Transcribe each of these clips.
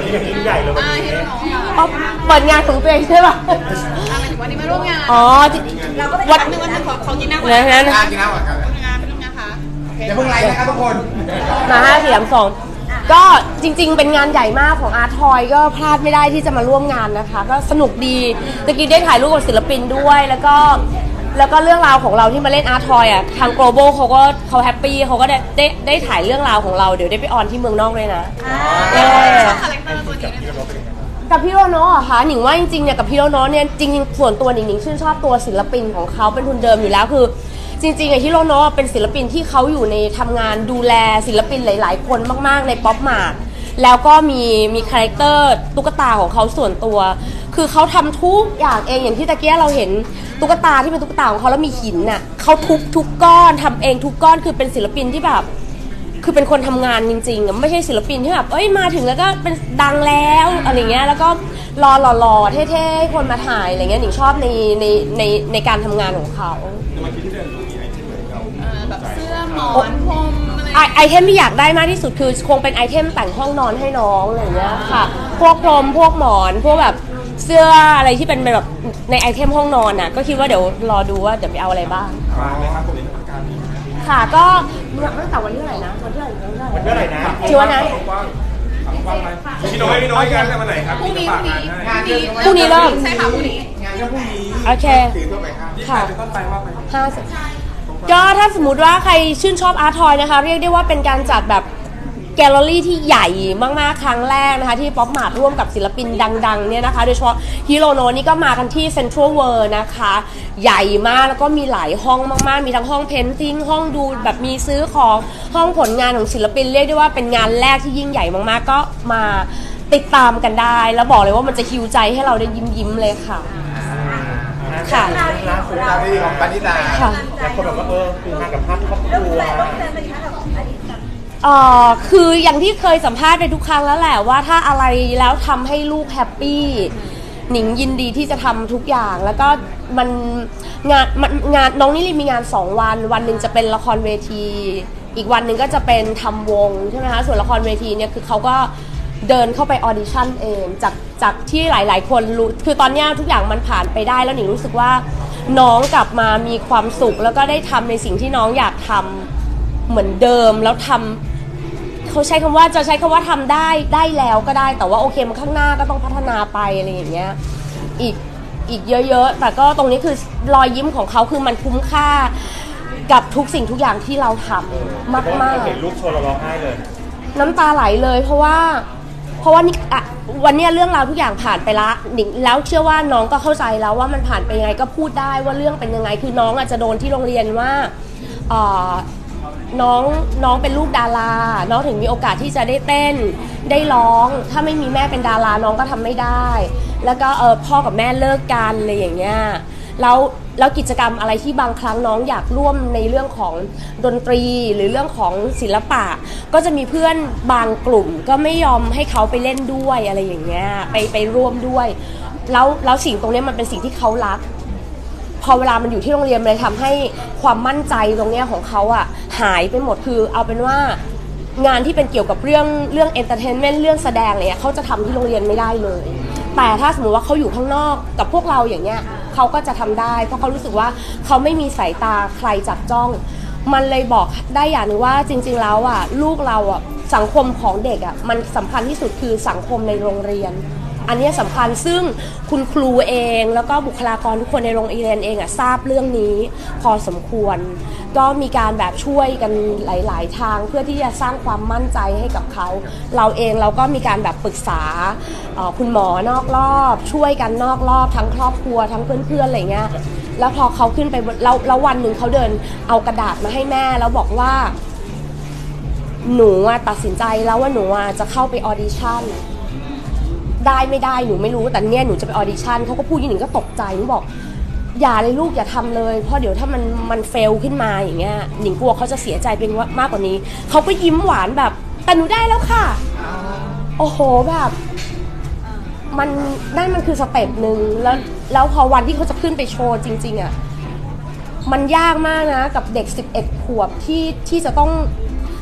ดที่ยิ่งใหญ่เลยวันอ่านี้ที่เราน้องอะอ๋อเปิดงานของตัวเองใช่ป่ะ อ่าหมายถึงวันนี้มาร่วมงานอ๋อที่เราก็ไปวัวันนหนึ่งวันหนึ่งของของกินน้ำก่อนนะนะฮะอะกินน้ำก่อนกันร่วมงานไปร่วมงานค่ะโอเคอย่าเพิ่งไลค์นะครับทุกคน มาห้าสยามสองก็จริง ๆ เป็นงานใหญ่มากของอาร์ทอยก็พลาดไม่ได้ที่จะมาร่วมงานนะคะ ก็สนุกดีตะกี้ได้ถ่ายรูปกับศิลปินด้วย แล้วก็ แล้วก็เรื่องราวของเราที่มาเล่นอาร์ทอยอะทาง global เขาก็เขาแฮปปี้เขาก็ได้ได้ได้ถ่ายเรื่องราวของเราเดี๋ยวได้ไปออนที่เมืองนอกเลยนะเออชอบคาแรคเตอร์ตัวนี้ด้วยนะกับพี่โรนะเหรอคะหนิงว่าจริงๆเนี่ยกับพี่โรโนะเนี่ยจริงๆส่วนตัวหนิงหนิงชื่นชอบตัวศิลปินของเขาเป็นทุนเดิมอยู่แล้วคือ จริงๆไอ้ฮิโรโนะเป็นศิลปินที่เขาอยู่ในทำงานดูแลศิลปินหลาย ๆ คนมาก ๆ ในป๊อปมาร์แล้วก็มีมีคาแรคเตอร์ตุ๊กตาของเขาส่วนตัว คือเขาทำทุกอย่างเองอย่างที่ตะเกียเราเห็นตุ๊กตาที่เป็นตุ๊กตาของเขาแล้วมีหินน่ะเขาทุบทุกก้อนทำเองทุกก้อนคือเป็นศิลปินที่แบบ คือเป็นคนทำงานจริงๆอะไม่ใช่ศิลปินที่แบบเอ้ยมาถึงแล้วก็เป็นดังแล้วอะไรเงี้ยแล้วก็รอหล่อๆเท่ๆให้คนมาถ่ายอะไรเงี้ยหนิงชอบในในในในการทำงานของเขา เออแบบเสื้อหมอนพรมอะไรไอไอเทมที่อยากได้มากที่สุดคือคงเป็นไอเทมแต่งห้องนอนให้น้องอะไรเงี้ยค่ะ พวกพรมพวกหมอน พวกแบบ เสื้ออะไรที่เป็นแบบในไอเทมห้องนอนน่ะ ก็คิดว่าเดี๋ยวรอดูว่าเดี๋ยวไปเอาอะไรบ้าง มาไหมครับผมนี้การค่ะก็ตั้งแต่วันที่เท่าไหร่นะวันที่เท่าไหร่วันที่เท่าไหร่เมื่อไหร่นะชิวนะพี่น้อยพี่น้อยกันวันไหนครับพรุ่งนี้พรุ่งนี้งานเรื่องพรุ่งนี้เริ่ม ใช่ค่ะพรุ่งนี้ งานเรื่องพรุ่งนี้โอเค ถือทั่วไปครับค่ะต้นไปว่าไปห้าสิบก็ถ้าสมมติว่าใครชื่นชอบอาร์ทอยนะคะ เรียกได้ว่าเป็นการจัดแบบ แกลเลอรี่ที่ใหญ่มากๆ ครั้งแรกนะคะ ที่ป๊อปมาร์ทร่วมกับศิลปินดังๆเนี่ยนะคะโดยเฉพาะฮิโรโนนี่ก็มากันที่เซ็นทรัลเวิร์นะคะ ใหญ่มากแล้วก็มีหลายห้องมากๆ มีทั้งห้องเพนติ้งห้องดูแบบมีซื้อของห้องผลงานของศิลปินเรียกได้ว่าเป็นงานแรกที่ยิ่งใหญ่มากๆ ก็มาติดตามกันได้ แล้วบอกเลยว่ามันจะฮิวใจให้เราได้ยิ้มๆเลยค่ะ ค่ะล่าสุดดาวดีของปานิดาค่ะหลายคนแบบว่าเออคืองานกับภาพครอบครัวเอ่อคืออ คืออย่างที่เคยสัมภาษณ์ไปทุกครั้งแล้วแหละว่าถ้าอะไรแล้วทำให้ลูกแฮปปี้หนิงยินดีที่จะทำทุกอย่าง แล้วก็มันงานมันงานน้องนิรินมีงาน2วัน วันหนึ่งจะเป็นละครเวที อีกวันหนึ่งก็จะเป็นทำวงใช่ไหมคะส่วนละครเวทีเนี่ยคือเขาก็เดินเข้าไปออดิชั่นเองจากจากที่หลาย ๆ คนรู้คือตอนเนี้ยทุกอย่างมันผ่านไปได้แล้วหนิงรู้สึกว่าน้องกลับมามีความสุขแล้วก็ได้ทำในสิ่งที่น้องอยากทำ เหมือนเดิมแล้วทำ เขาใช้คำว่าจะใช้คำว่าทำได้ได้แล้วก็ได้ แต่ว่าโอเคมันข้างหน้าก็ต้องพัฒนาไปอะไรอย่างเงี้ยอีกอีกเยอะๆ แต่ก็ตรงนี้คือรอยยิ้มของเขาคือมันคุ้มค่ากับทุกสิ่งทุกอย่างที่เราทำมากเห็นลูกโชว์เราร้องไห้เลยๆน้ำตาไหลเลยเพราะว่า เพราะว่านี่อะวันเนี้ยเรื่องราวทุกอย่างผ่านไปละหนิงแล้วเชื่อว่าน้องก็เข้าใจแล้วว่ามันผ่านไปยังไงก็พูดได้ว่าเรื่องเป็นยังไงคือน้องอาจจะโดนที่โรงเรียนว่าเอ่อ น้องน้องเป็นลูกดาราน้องถึงมีโอกาสที่จะได้เต้นได้ร้อง ถ้าไม่มีแม่เป็นดาราน้องก็ทำไม่ได้ แล้วก็เออพ่อกับแม่เลิกกันอะไรอย่างเงี้ยแล้วแล้วกิจกรรมอะไรที่บางครั้งน้องอยากร่วมในเรื่องของดนตรีหรือเรื่องของศิลปะ ก็จะมีเพื่อนบางกลุ่มก็ไม่ยอมให้เขาไปเล่นด้วยอะไรอย่างเงี้ยไปไปร่วมด้วย แล้วแล้วสิ่งตรงนี้มันเป็นสิ่งที่เขารัก พอเวลามันอยู่ที่โรงเรียนมันเลยทำให้ความมั่นใจตรงเนี้ยของเขาอะหายไปหมดคือเอาเป็นว่างานที่เป็นเกี่ยวกับเรื่องเรื่องเอนเตอร์เทนเมนต์เรื่องแสดงอะไรเงี้ยเขาจะทำที่โรงเรียนไม่ได้เลย แต่ถ้าสมมติว่าเขาอยู่ข้างนอกกับพวกเราอย่างเงี้ยเขาก็จะทำได้เพราะเขารู้สึกว่าเขาไม่มีสายตาใครจับจ้อง มันเลยบอกได้อย่างหนึงว่าจริง ๆ แล้วอะลูกเราอะสังคมของเด็กอะมันสำคัญที่สุดคือสังคมในโรงเรียน อันนี้สำคัญซึ่งคุณครูเอง แล้วก็บุคลากรทุกคนในโรงเรียนเองอะทราบเรื่องนี้พอสมควร ก็มีการแบบช่วยกันหลาย ๆ ทางเพื่อที่จะสร้างความมั่นใจให้กับเขา เราเองเราก็มีการแบบปรึกษาออคุณหมอนอกรอบ ช่วยกันนอกรอบทั้งครอบครัวทั้งเพื่อน ๆ อะไรเงี้ยแล้วพอเขาขึ้นไปแล้วแล้ววันหนึ่งเขาเดินเอากระดาษมาให้แม่แล้วบอกว่าหนูอะตัดสินใจแล้วว่าหนูอะจะเข้าไปออดิชั่น ได้ไม่ได้หนูไม่รู้แต่เนี่ยหนูจะไปออดิชั่นเขาก็พูดอย่างหนิงก็ตกใจหนูบอก อย่าเลยลูกอย่าทำเลย เพราะเดี๋ยวถ้ามันมันเฟลขึ้นมาอย่างเงี้ยหนิงกลัวเขาจะเสียใจเป็นว่ามากกว่านี้เขาก็ยิ้มหวานแบบแต่หนูได้แล้วค่ะ โอ้โหแบบมันนั่นมันคือสเต็ปหนึ่งแล้วแล้วพอวันที่เขาจะขึ้นไปโชว์จริง ๆอะ่ะมันยากมากนะกับเด็ก 11 ขวบที่ที่จะต้อง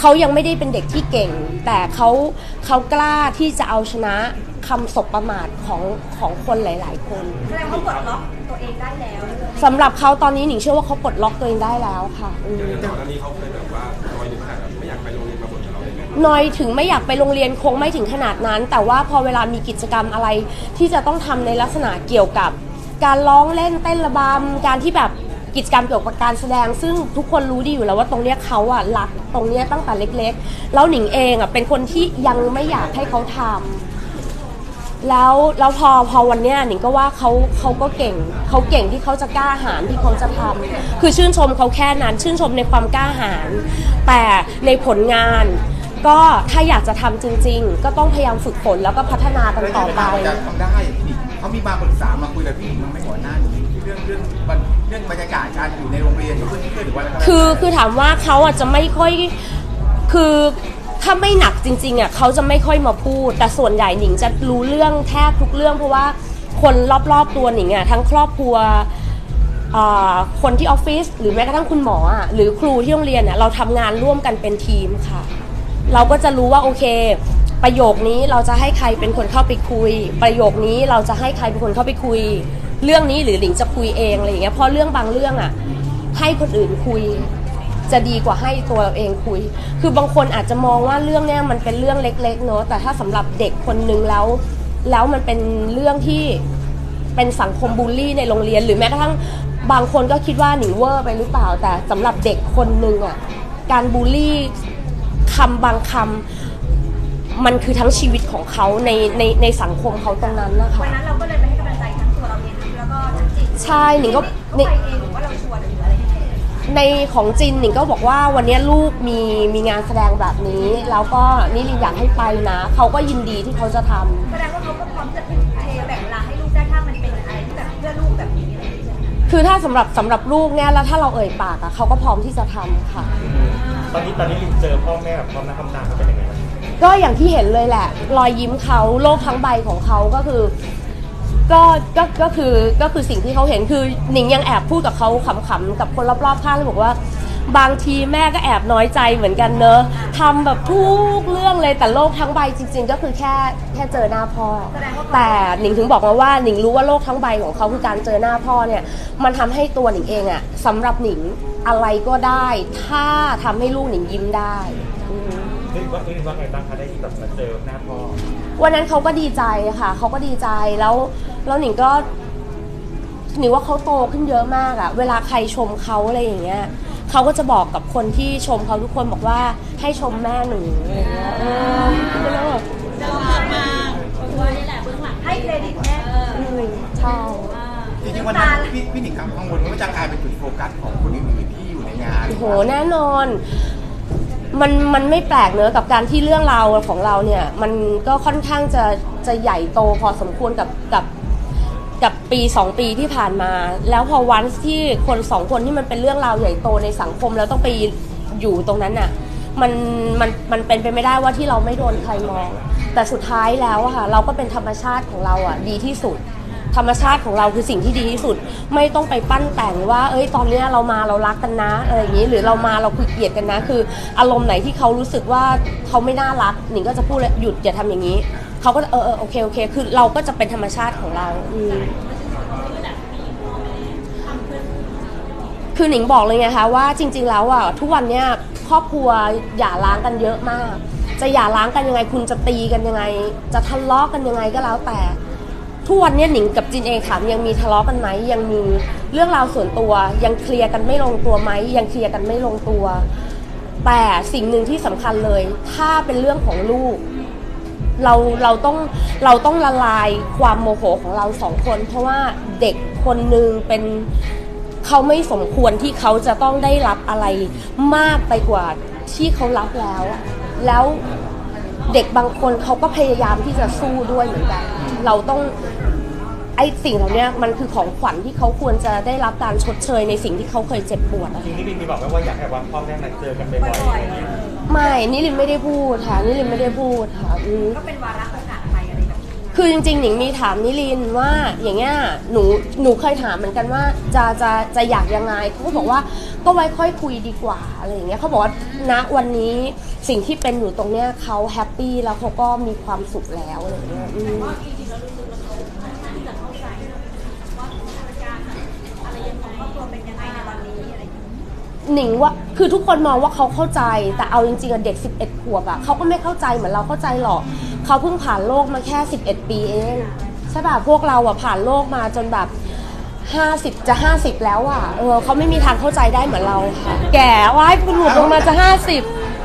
เขายังไม่ได้เป็นเด็กที่เก่ง แต่เขาเขากล้าที่จะเอาชนะคำสบประมาทของของคนหลาย ๆ คนแสดงว่าปลดล็อกตัวเองได้แล้วสำหรับเขาตอนนี้หนิงเชื่อว่าเขาปลดล็อกตัวเองได้แล้วค่ะอืม อย่างก่อนหน้านี้เขาเคยแบบว่าลอยถึงขนาดแบบไม่อยากไปโรงเรียนมาบ่นกับเราเลยไหมน้อยถึงไม่อยากไปโรงเรียนคงไม่ถึงขนาดนั้น แต่ว่าพอเวลามีกิจกรรมอะไรที่จะต้องทำในลักษณะเกี่ยวกับ การร้องเล่นเต้นระบำการที่แบบ กิจกรรมเกี่ยวกับการแสดง ซึ่งทุกคนรู้ดีอยู่แล้วว่าตรงเนี้ยเขาอะรักตรงเนี้ยตั้งแต่เล็กๆ แล้วหนิงเองอะเป็นคนที่ยังไม่อยากให้เขาทำแล้วแล้วพอพอวันเนี้ยหนิงก็ว่าเขาเขาก็เก่งเขาเก่งที่เขาจะกล้าหาญที่เขาจะทำคือชื่นชมเขาแค่นั้น ชื่นชมในความกล้าหาญแต่ในผลงาน ก็ถ้าอยากจะทำจริง ๆ ก็ต้องพยายามฝึกฝนแล้วก็พัฒนากันต่อไป จะทำได้พี่หนิงเขามีมาปรึกษามาคุยกับพี่หนิงมันไม่หัวหน้านี้เรื่องเรื่อง เรื่องบรรยากาศการอยู่ในโรงเรียนหรือเพื่อนหรือว่าอะไรก็แล้วแต่คือคือถามว่าเขาอาจจะไม่ค่อยคือถ้าไม่หนักจริงๆอะเขาจะไม่ค่อยมาพูด แต่ส่วนใหญ่หนิงจะรู้เรื่องแทบทุกเรื่อง เพราะว่าคนรอบๆตัวหนิงอะทั้งครอบครัวอ่าคนที่ออฟฟิศหรือแม้กระทั่งคุณหมออะหรือครูที่โรงเรียนเน่ยเราทำงานร่วมกันเป็นทีมค่ะ เราก็จะรู้ว่าโอเค ประโยคนี้เราจะให้ใครเป็นคนเข้าไปคุย ประโยคนี้เราจะให้ใครเป็นคนเข้าไปคุย เรื่องนี้หรือหลิงจะคุยเองอะไรอย่างเงี้ยเพราะเรื่องบางเรื่องอะให้คนอื่นคุย จะดีกว่าให้ตัวเราเองคุย คือบางคนอาจจะมองว่าเรื่องเนี้ยมันเป็นเรื่องเล็กๆเนอะแต่ถ้าสำหรับเด็กคนนึงแล้ว แล้วมันเป็นเรื่องที่เป็นสังคมบูลลี่ในโรงเรียน หรือแม้กระทั่งบางคนก็คิดว่าหนิงเวอร์ไปหรือเปล่า แต่สำหรับเด็กคนนึงอะการบูลลี่คำบางคำมันคือทั้งชีวิตของเขาในในในสังคมเขาตรงนั้นนะคะวันนั้นเราก็เลยไปให้กำลัง แล้วก็ทั้งจิตใช่หนิงก็เขาไปเองหรือว่าเราชวนหรืออะไรยังไงในของจินหนิงก็บอกว่าวันนี้ลูกมีมีงานแสดงแบบนี้ แล้วก็นิรินอยากให้ไปนะ เขาก็ยินดีที่เขาจะทำแสดงว่าเขาก็พร้อมจะทุ่มเทแบ่งเวลาให้ลูกได้ถ้ามันเป็นอะไรที่แบบเพื่อลูกแบบนี้อะไรอย่างเงี้ยคือถ้าสำหรับสำหรับลูกเนี่ยแล้วถ้าเราเอ่ยปากอะเขาก็พร้อมที่จะทำค่ะ ตอนนี้ตอนนี้ลินเจอพ่อแม่แบบพร้อมหน้าพร้อมตาเขาเป็นยังไงบ้างก็อย่างที่เห็นเลยแหละ รอยยิ้มเขาโลกทั้งใบของเขาก็คือ ก็ก็ก็คือก็คือสิ่งที่เขาเห็นคือหนิงยังแอบพูดกับเขาขำๆกับคนรอบๆข้างเลยบอกว่า บางทีแม่ก็แอบน้อยใจเหมือนกันเนอะทำแบบทุกเรื่องเลยแต่โลกทั้งใบจริง ๆ ก็คือแค่แค่เจอหน้าพ่อ แต่หนิงถึงบอกมาว่าหนิงรู้ว่าโลกทั้งใบของเขาคือการเจอหน้าพ่อเนี่ยมันทำให้ตัวหนิงเองอะสำหรับหนิงอะไรก็ได้ ถ้าทำให้ลูกหนิงยิ้มได้ อืมลินว่าลินว่าไงบ้างคะได้แบบมาเจอหน้าพ่อ วันนั้นเขาก็ดีใจค่ะเขาก็ดีใจแล้วแล้วหนิงก็หนิงว่าเขาโตขึ้นเยอะมากอะเวลาใครชมเขาอะไรอย่างเงี้ยเขาก็จะบอกกับคนที่ชมเขาทุกคนบอกว่าให้ชมแม่หนูอะไรอย่างเงี้ยเออแล้วแบบจะรักมากให้เครดิตแม่อืมใช่จริงๆวันนั้นพี่พี่หนิงกังวลว่าจะกลายเป็นจุดโฟกัสของคนอื่นๆที่อยู่ในงานโอ้โหแน่นอน มันมันไม่แปลกเนอะกับการที่เรื่องราวของเราเนี่ยมันก็ค่อนข้างจะจะใหญ่โตพอสมควรกับกับกับปีสองปีที่ผ่านมา แล้วพอวันที่คนสองคนที่มันเป็นเรื่องราวใหญ่โตในสังคมแล้วต้องไปอยู่ตรงนั้นน่ะมันมันมันเป็นไปไม่ได้ว่าที่เราไม่โดนใครมอง แต่สุดท้ายแล้วอะค่ะเราก็เป็นธรรมชาติของเราอะดีที่สุด ธรรมชาติของเราคือสิ่งที่ดีที่สุด ไม่ต้องไปปั้นแต่งว่า เอ้ยตอนเนี้ยเรามาเรารักกันนะอะไรอย่างนี้หรือเรามาเราคุยเกลียดกันนะ คือ อารมณ์ไหนที่เขารู้สึกว่าเขาไม่น่ารักหนิงก็จะพูดเลยหยุดอย่าทำอย่างนี้เขาก็เออเออโอเคโอเค คือเราก็จะเป็นธรรมชาติของเราอืม คือหนิงบอกเลยไงคะว่าจริง ๆ แล้วอะทุกวันเนี้ยครอบครัวหย่าร้างกันเยอะมาก จะหย่าร้างกันยังไง คุณจะตีกันยังไง จะทะเลาะกันยังไงก็แล้วแต่ ทุกวันนี้หนิงกับจินเองถามยังมีทะเลาะกันไหมยังมีเรื่องราวส่วนตัว ยังเคลียร์กันไม่ลงตัวไหมยังเคลียร์กันไม่ลงตัว แต่สิ่งหนึ่งที่สำคัญเลย ถ้าเป็นเรื่องของลูก เราเราต้องเราต้องละลายความโมโหของเราสองคน เพราะว่าเด็กคนหนึ่งเป็นเขาไม่สมควรที่เขาจะต้องได้รับอะไรมากไปกว่าที่เขารับแล้ว แล้วเด็กบางคนเขาก็พยายามที่จะสู้ด้วยเหมือนกัน เราต้องไอ้สิ่งเหล่านี้มันคือของขวัญที่เขาควรจะได้รับการชดเชยในสิ่งที่เขาเคยเจ็บปวดอะทีนี้ลินมีบอกไหมว่าอยากให้ว่าพ่อแม่มาเจอกันบ่อยๆอะไรอย่างเงี้ยไม่นิรินไม่ได้พูดค่ะนิรินไม่ได้พูดค่ะอืม ก็เป็นวาระโอกาสไปอะไรแบบนี้คือจริงๆหนิงมีถามนิลินว่าอย่างเงี้ยหนูหนูเคยถามเหมือนกันว่าจะจะจะอยากยังไงเขาก็บอกว่าก็ไว้ค่อยคุยดีกว่าอะไรอย่างเงี้ยเขาบอกว่าณวันนี้สิ่งที่เป็นอยู่ตรงเนี้ยเขาแฮปปี้แล้วเขาก็มีความสุขแล้วอะไรอย่างเงี้ยอืม หนิงว่าคือทุกคนมองว่าเขาเข้าใจ แต่เอาจริงๆอะเด็ก 11 ขวบอะเขาก็ไม่เข้าใจเหมือนเราเข้าใจหรอกเขาเพิ่งผ่านโลกมาแค่ 11 ปีเองใช่ป่ะพวกเราอะผ่านโลกมาจนแบบ50 จะ 50 แล้วอะเออเขาไม่มีทางเข้าใจได้เหมือนเราค่ะแก่ว้ายคุณหลุดลงมาจะ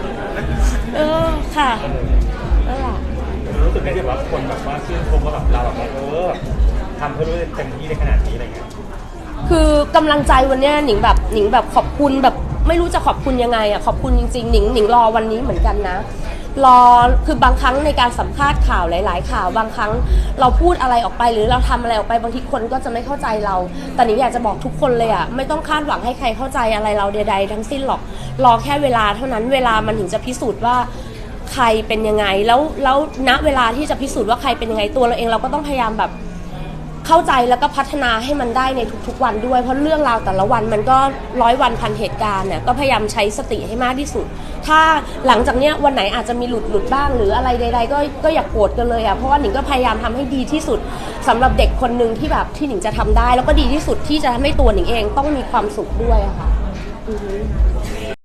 50 เออค่ะนั่นแหละรู้สึกได้ที่แบบว่าคนแบบว่าชื่นชมว่าแบบเราแบบว่าเออทำเพื่อรู้เต็มที่ในขนาดนี้อะไรเงี้ย คือกำลังใจวันเนี้ยหนิงแบบหนิงแบบขอบคุณแบบไม่รู้จะขอบคุณยังไงอะขอบคุณจริงๆหนิงหนิงรอวันนี้เหมือนกันนะ รอคือบางครั้งในการสัมภาษณ์ข่าวหลาย ๆ ข่าว บางครั้งเราพูดอะไรออกไปหรือเราทำอะไรออกไปบางทีคนก็จะไม่เข้าใจเรา แต่หนิงอยากจะบอกทุกคนเลยอะไม่ต้องคาดหวังให้ใครเข้าใจอะไรเราใดๆทั้งสิ้นหรอกรอแค่เวลาเท่านั้นเวลามันถึงจะพิสูจน์ว่าใครเป็นยังไงแล้วแล้วณเวลาที่จะพิสูจน์ว่าใครเป็นยังไงตัวเราเองเราก็ต้องพยายามแบบ เข้าใจแล้วก็พัฒนาให้มันได้ในทุกๆวันด้วย เพราะเรื่องราวแต่ละวันมันก็ร้อยวันพันเหตุการณ์เนี่ยก็พยายามใช้สติให้มากที่สุด ถ้าหลังจากเนี้ยวันไหนอาจจะมีหลุดหลุดบ้าง หรืออะไรใด ๆ ก็ก็อย่ากโกรธกันเลยอะเพราะว่าหนิงก็พยายามทำให้ดีที่สุดสำหรับเด็กคนหนึ่งที่แบบที่หนิงจะทำได้ แล้วก็ดีที่สุดที่จะทำให้ตัวหนิงเองต้องมีความสุขด้วยอะค่ะ